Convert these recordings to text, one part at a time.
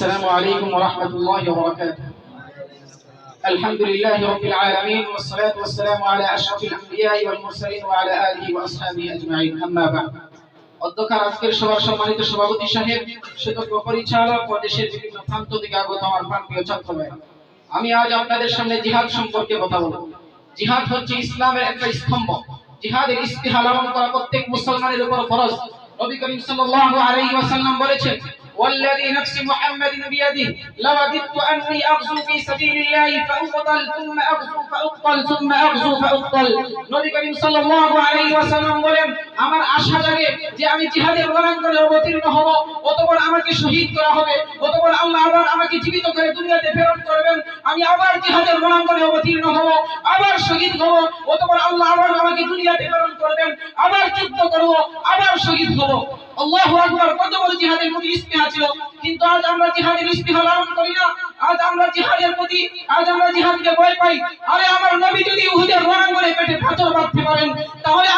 السلام عليكم ورحمة الله وبركاته الحمد لله رب العالمين والصلاة والسلام على أشرف الأنبياء والمرسلين وعلى آله وأصحابه أجمعين أما بعد অধ্যক্ষার আজকের সভার সম্মানিত সভাপতি সাহেব সুযোগ্য পরিচালক ও দেশের বিভিন্ন প্রান্ত থেকে আগত আমার প্রাণপ্রিয় ছাত্র ভাইরা আমি আজ আপনাদের সামনে জিহাদ সম্পর্কে কথা বলবো জিহাদ হচ্ছে ইসলামের একটা স্তম্ভ জিহাদের ইস্তিহা লালন করা প্রত্যেক মুসলমানের উপর ফরজ নবী করিম সাল্লাল্লাহু আলাইহি ওয়াসাল্লাম বলেছেন والذي نفس محمد بيده لوددت اني اغزو في سبيل الله فاقتل ثم اغزو فاقتل ثم اغزو فاقتل নবী করিম সাল্লাল্লাহু আলাইহি ওয়াসাল্লাম বলেন আমার আশা জাগে যে আমি জিহাদের রণাঙ্গনে অবতীর্ণ হব অতঃপর আমাকে শহীদ করা হবে অতঃপর আল্লাহ আবার আমাকে জীবিত করে দুনিয়াতে প্রেরণ করবেন, আমি আবার জিহাদের রণাঙ্গনে অবতীর্ণ হব, আবার শহীদ হব। অতঃপর আল্লাহ আবার আমাকে দুনিয়াতে প্রেরণ করবেন, আবার যুদ্ধ করব, আবার শহীদ হব। আল্লাহু আকবার, কত বড় জিহাদের প্রতি ছিল। কিন্তু আজ আমরা জিহাদের ইস্তেহা লালন করি না। আজ আমরা জিহাদের প্রতি, আজ আমরা জিহাদকে ভয় পাই। আরে আমার নবী যদি উহুদের রণাঙ্গনে পেটে পাথর বাঁধতে পারেন, তাহলে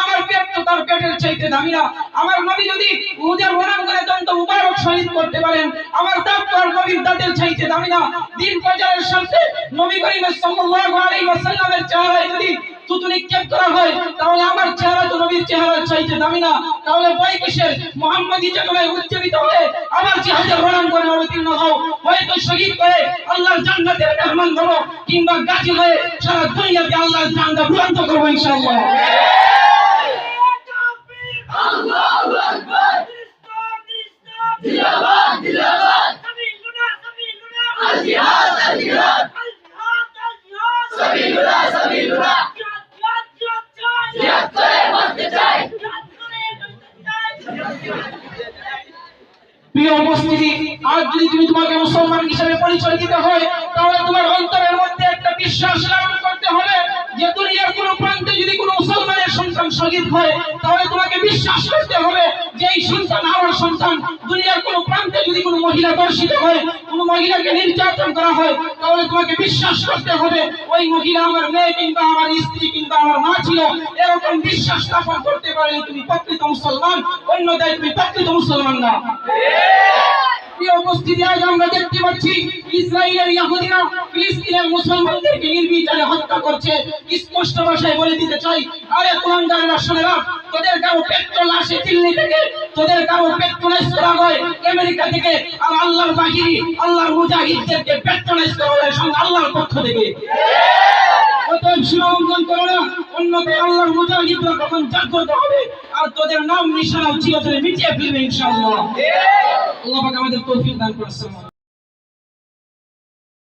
আমার পেট তো তার পেটের চাইতে দামি না আমার নবী যদি উহুদের রণাঙ্গনে দন্ত মুবারক শহীদ করতে পারেন, আমার দাঁত আর নবীর দাঁতের চাইতে দামি না দিন প্রচারের সাথে নবী করিম সাল্লাল্লাহু আলাইহি ওয়াসাল্লামের চেহারায় যদি থুতু নিক্ষেপ করা হয়, তাহলে আমার চেহারা তো নবীর চেহারার চাইতে দামি না তাহলে বই কিসের? মোহাম্মদী চেতনায় উজ্জীবিত হয়ে আবার জিহাদের রণাঙ্গনে অবতীর্ণ হও। হয়তো শহীদ হয়ে আল্লাহর জান্নাতের মেহমান হব, কিংবা গাজী হয়ে সারা দুনিয়াতে আল্লাহর জান্নাত বুলন্দ করব ইনশাআল্লাহ। প্রিয় যদি তুমি তোমাকে মুসলমান হিসেবে পরিচয় হয়, তাহলে তোমার অন্তরের মধ্যে একটা বিশ্বাস লালন করতে হবে যে দুনিয়ার কোনো প্রান্তে যদি কোনো মুসলমানের সন্তান শহীদ হয় তাহলে তোমাকে বিশ্বাস করতে হবে যে এই সন্তান আমার সন্তান। দুনিয়ার কোনো প্রান্তে যদি কোনো মহিলা দর্শিত হয়, কোনো মহিলাকে নির্যাতন করা হয়, তাহলে তোমাকে বিশ্বাস করতে হবে ওই মহিলা আমার মেয়ে কিংবা আমার স্ত্রী কিংবা আমার মা ছিল। এরকম বিশ্বাস স্থাপন করতে পারলে তুমি প্রকৃত মুসলমান অন্যদায় তুমি প্রকৃত মুসলমান না। প্রিয় উপস্থিতি আমরা দেখতে পাচ্ছি ইসরায়েলের ফিলিস্তিনের মুসলমানদেরকে নির্বিচারে হত্যা করছে। বলে দিতে চাই, আরে তোদের কারও তোদের কারও পেট্রোলাইজ করা হয় আমেরিকা থেকে, আর আল্লাহর বাহিনী, আল্লাহর মুজাহিদদেরকে আল্লাহর পক্ষ থেকে। অতএব সীমাবদ্ধন করো না আল্লাহর মুজাহিদরা তখন জাগ্রত হবে। আর তোদের নাম নিশানা চিরতরে মিটিয়ে ফেলবে ইনশাআল্লাহ। আল্লাহ পাক আমাদের তৌফিক দান করেন